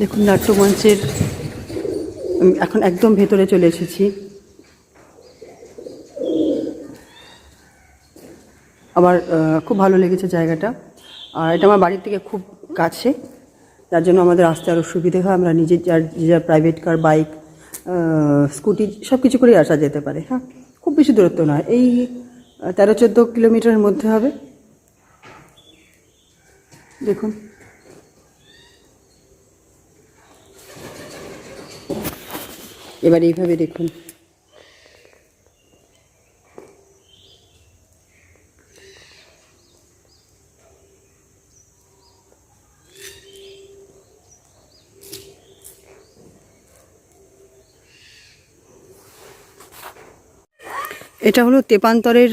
দেখুন, নাট্যমঞ্চের এখন একদম ভেতরে চলে এসেছি। আমার খুব ভালো লেগেছে জায়গাটা। আর এটা আমার বাড়ির থেকে খুব কাছে। যার জন্য আমাদের আসতে আরও সুবিধে হয়। আমরা নিজের যার, যে যার প্রাইভেট কার বাইক স্কুটি সব কিছু করেই আসা যেতে পারে। হ্যাঁ খুব বেশি দূরত্ব নয় এই, তেরো চোদ্দ কিলোমিটারের মধ্যে হবে। দেখুন। এবার এইভাবে দেখুন। এটা হলো তেপান্তরের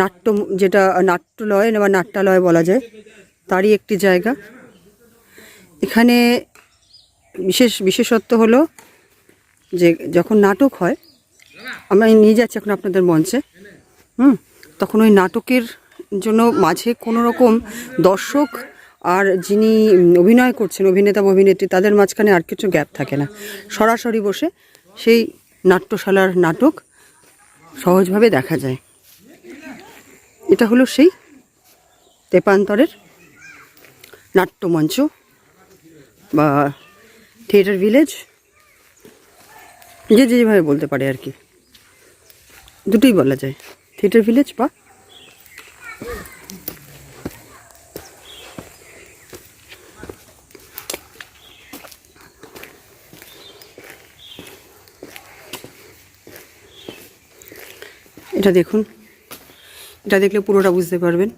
নাট্য, যেটা নাট্যলয় বা নাট্যালয় বলা যায়, তারই একটি জায়গা। এখানে বিশেষ, বিশেষত্ব হলো যে যখন নাটক হয়, আমরা নিয়ে যাচ্ছি এখন আপনাদের মঞ্চে। হুম, তখন ওই নাটকের জন্য মাঝে কোনো রকম দর্শক আর যিনি অভিনয় করছেন, অভিনেতা বা অভিনেত্রী, তাদের মাঝখানে আর কিছু গ্যাপ থাকে না। সরাসরি বসে সেই নাট্যশালার নাটক সহজভাবে দেখা যায়। এটা হলো সেই তেপান্তরের নাট্যমঞ্চ বা থিয়েটার ভিলেজ। যে যেভাবে বলতে পারে আর কি। দুটোই বলা যায়। থিয়েটার ভিলেজ বা এটা দেখুন। এটা দেখলে পুরোটা বুঝতে পারবেন।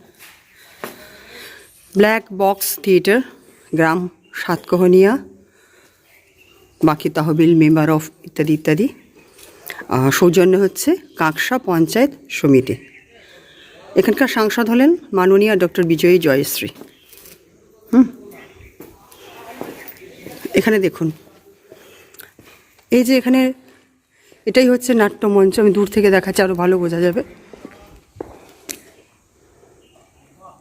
ব্ল্যাক বক্স থিয়েটার গ্রাম সাতকহনিয়া। বাকি তহবিল, মেম্বার অফ ইত্যাদি ইত্যাদি। সৌজন্য হচ্ছে কাঁকসা পঞ্চায়েত সমিতি। এখানকার সাংসদ হলেন মাননীয় ডক্টর বিজয়ী জয়শ্রী। হুম। এখানে দেখুন। এই যে এখানে এটাই হচ্ছে নাট্যমঞ্চ, আমি দূর থেকে দেখাচ্ছি আরও ভালো বোঝা যাবে।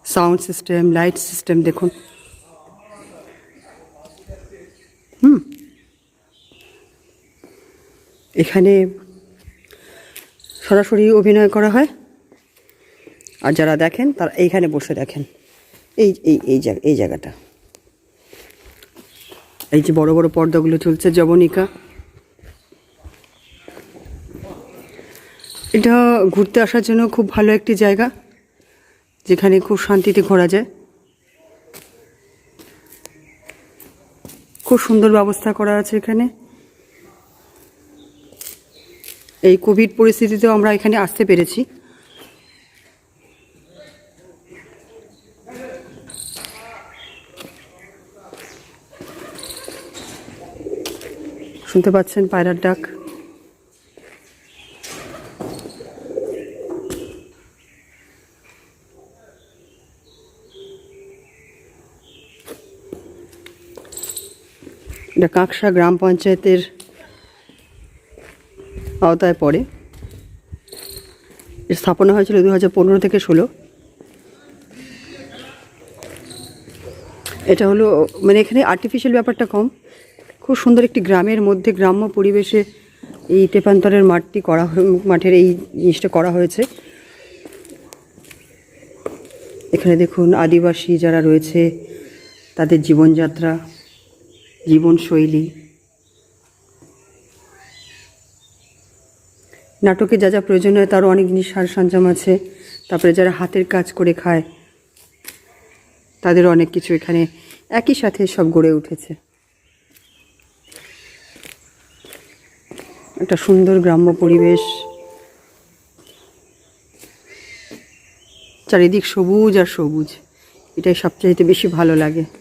সাউন্ড সিস্টেম, লাইট সিস্টেম, দেখুন। এখানে সরাসরি অভিনয় করা হয়। আর যারা দেখেন, তারা এইখানে বসে দেখেন। এই এই এই জায়গা, এই জায়গাটা। এই যে বড় বড় পর্দাগুলো চলছে জবনিকা এটা ঘুরতে আসার জন্য খুব ভালো একটি জায়গা, যেখানে খুব শান্তিতে ঘোরা যায়। খুব সুন্দর ব্যবস্থা করা আছে এখানে। এই কোভিড পরিস্থিতিতেও আমরা এখানে আসতে পেরেছি। শুনতে পাচ্ছেন পায়রার ডাক। এটা কাঁকসা গ্রাম পঞ্চায়েতের আওতায় পড়ে। এর স্থাপনা হয়েছিল দু হাজার পনেরো থেকে ষোলো। এটা হলো মানে এখানে আর্টিফিশিয়াল ব্যাপারটা কম। খুব সুন্দর একটি গ্রামের মধ্যে গ্রাম্য পরিবেশে এই তেপান্তরের মাঠটি করা মাঠের এই জিনিসটা করা হয়েছে। এখানে দেখুন, আদিবাসী যারা রয়েছে, তাদের জীবনযাত্রা, জীবনশৈলী নাটকে যা যা প্রয়োজন হয় তারও অনেক জিনিস সার সরঞ্জাম আছে। তারপরে যারা হাতের কাজ করে খায়, তাদের অনেক কিছু এখানে একই সাথে সব গড়ে উঠেছে। একটা সুন্দর গ্রাম্য পরিবেশ। চারিদিক সবুজ আর সবুজ। এটাই সবচাইতে বেশি ভালো লাগে।